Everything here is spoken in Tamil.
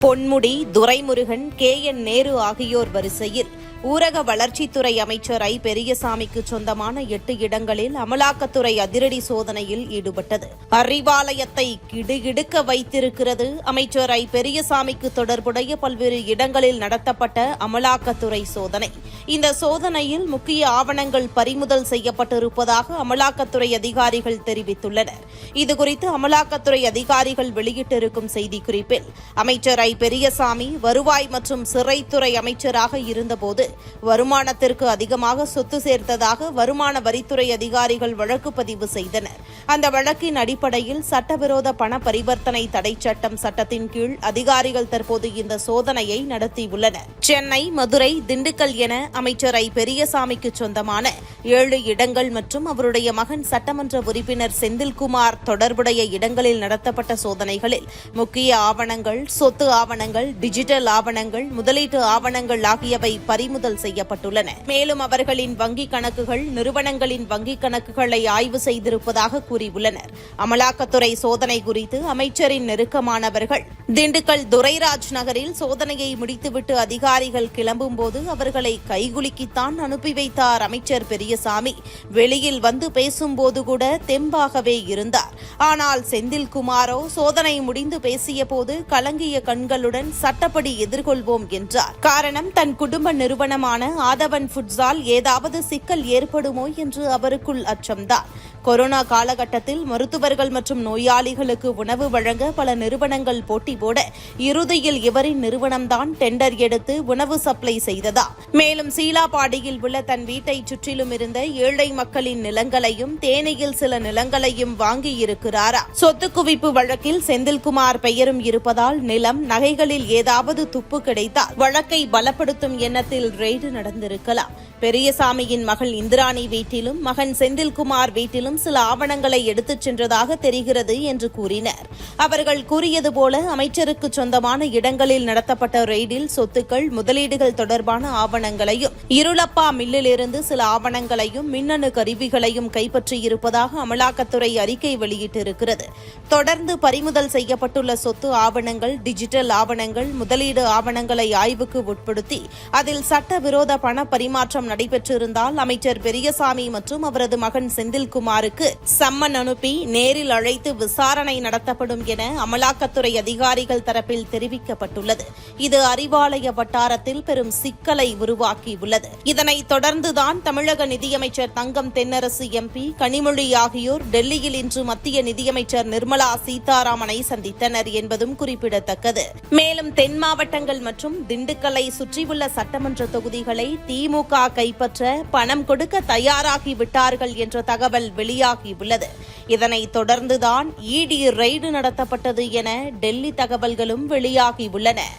பொன்முடி துரைமுருகன் கே என் நேரு ஆகியோர் வரிசையில் ஊரக வளர்ச்சித்துறை அமைச்சர் ஐ பெரியசாமிக்கு சொந்தமான எட்டு இடங்களில் அமலாக்கத்துறை அதிரடி சோதனையில் ஈடுபட்டது. அறிவாலயத்தை கிடுகிடுக்க வைத்திருக்கிறது அமைச்சர் ஐ பெரியசாமிக்கு தொடர்புடைய பல்வேறு இடங்களில் நடத்தப்பட்ட அமலாக்கத்துறை சோதனை. இந்த சோதனையில் முக்கிய ஆவணங்கள் பறிமுதல் செய்யப்பட்டிருப்பதாக அமலாக்கத்துறை அதிகாரிகள் தெரிவித்துள்ளனர். இதுகுறித்து அமலாக்கத்துறை அதிகாரிகள் வெளியிட்டிருக்கும் செய்திக்குறிப்பில் அமைச்சர் ஐ பெரியசாமி வருவாய் மற்றும் சிறைத்துறை அமைச்சராக இருந்தபோது வருமானத்திற்கு அதிகமாக சொத்து சேர்த்ததாக வருமான வரித்துறை அதிகாரிகள் வழக்கு பதிவு செய்தனர். அந்த வழக்கின் அடிப்படையில் சட்டவிரோத பண பரிவர்த்தனை தடை சட்டம் சட்டத்தின் கீழ் அதிகாரிகள் தற்போது இந்த சோதனையை நடத்தியுள்ளனர். சென்னை மதுரை திண்டுக்கல் என அமைச்சர் ஐ பெரியசாமிக்கு சொந்தமான ஏழு இடங்கள் மற்றும் அவருடைய மகன் சட்டமன்ற உறுப்பினர் செந்தில்குமார் தொடர்புடைய இடங்களில் நடத்தப்பட்ட சோதனைகளில் முக்கிய ஆவணங்கள் சொத்து ஆவணங்கள் டிஜிட்டல் ஆவணங்கள் முதலீட்டு ஆவணங்கள் ஆகியவை பறிமுதல் செய்யப்பட்டுள்ளன. மேலும் அவர்களின் வங்கிக் கணக்குகள் நிறுவனங்களின் வங்கிக் கணக்குகளை ஆய்வு செய்திருப்பதாக கூறியுள்ளனர். அமலாக்கத்துறை சோதனை குறித்து அமைச்சரின் நெருக்கமானவர்கள் திண்டுக்கல் துரைராஜ் நகரில் சோதனையை முடித்துவிட்டு அதிகாரிகள் கிளம்பும்போது அவர்களை கைகுலுக்கித்தான் அனுப்பி வைத்தார் அமைச்சர் பெரியசாமி வெளியில் வந்து பேசும்போது கூட தெம்பாகவே இருந்தார். ஆனால் செந்தில்குமாரோ சோதனை முடிந்து பேசியபோது கலங்கிய கண்களுடன் சட்டப்படி எதிர்கொள்வோம் என்றார். காரணம் தன் குடும்ப நிறுவனமான ஆதவன் ஃபுட்ஸால் ஏதாவது சிக்கல் ஏற்படுமோ என்று அவருக்குள் அச்சம்தான். கொரோனா காலகட்டத்தில் மருத்துவர்கள் மற்றும் நோயாளிகளுக்கு உணவு வழங்க பல நிறுவனங்கள் போட்டி போட இறுதியில் இவரின் நிறுவனம்தான் டெண்டர் எடுத்து உணவு சப்ளை செய்ததா. மேலும் சீலாபாடியில் உள்ள தன் வீட்டை சுற்றிலும் இருந்த ஏழை மக்களின் நிலங்களையும் தேனியில் சில நிலங்களையும் வாங்கி இருக்கிறாரா. சொத்து குவிப்பு வழக்கில் செந்தில்குமார் பெயரும் இருப்பதால் நிலம் நகைகளில் ஏதாவது துப்பு கிடைத்தால் வழக்கை பலப்படுத்தும் எண்ணத்தில் ரெய்டு நடந்திருக்கலாம். பெரியசாமியின் மகள் இந்திராணி வீட்டிலும் மகன் செந்தில்குமார் வீட்டிலும் சில ஆவணங்களை எடுத்துச் சென்றதாக தெரிகிறது என்று கூறினர். அவர்கள் கூறியது போல அமைச்சருக்கு சொந்தமான இடங்களில் நடத்தப்பட்ட ரெய்டில் சொத்துக்கள் முதலீடுகள் தொடர்பான ஆவணங்களையும் இருளப்பா மில்லிலிருந்து சில ஆவணங்களையும் மின்னணு கருவிகளையும் கைப்பற்றியிருப்பதாக அமலாக்கத்துறை அறிக்கை வெளியிட்டிருக்கிறது. தொடர்ந்து பறிமுதல் செய்யப்பட்டுள்ள சொத்து ஆவணங்கள் டிஜிட்டல் ஆவணங்கள் முதலீடு ஆவணங்களை ஆய்வுக்கு உட்படுத்தி அதில் சட்டவிரோத பண பரிமாற்றம் நடைபெற்றிருந்தால் அமைச்சர் பெரியசாமி மற்றும் அவரது மகன் செந்தில்குமாருக்கு சம்மன் அனுப்பி நேரில் அழைத்து விசாரணை நடத்தப்படும் என அமலாக்கத்துறை அதிகாரிகள் தரப்பில் தெரிவிக்கப்பட்டுள்ளது. இது அறிவாலய வட்டாரத்தில் பெரும் சிக்கலை உருவாக்கியுள்ளது. இதனைத் தொடர்ந்துதான் தமிழக நிதியமைச்சர் தங்கம் தென்னரசு எம்பி கனிமொழி ஆகியோர் டெல்லியில் இன்று மத்திய நிதியமைச்சர் நிர்மலா சீதாராமனை சந்தித்தனர் என்பதும் குறிப்பிடத்தக்கது. மேலும் தென் மாவட்டங்கள் மற்றும் திண்டுக்கல்லை சுற்றியுள்ள சட்டமன்ற தொகுதிகளை திமுக கைப்பற்ற பணம் கொடுக்க தயாராகி விட்டார்கள் என்ற தகவல் வெளியாகியுள்ளது. இதனைத் தொடர்ந்துதான் இடி ரெய்டு நடத்தப்பட்டது என டெல்லி தகவல்களும் வெளியாகியுள்ளன.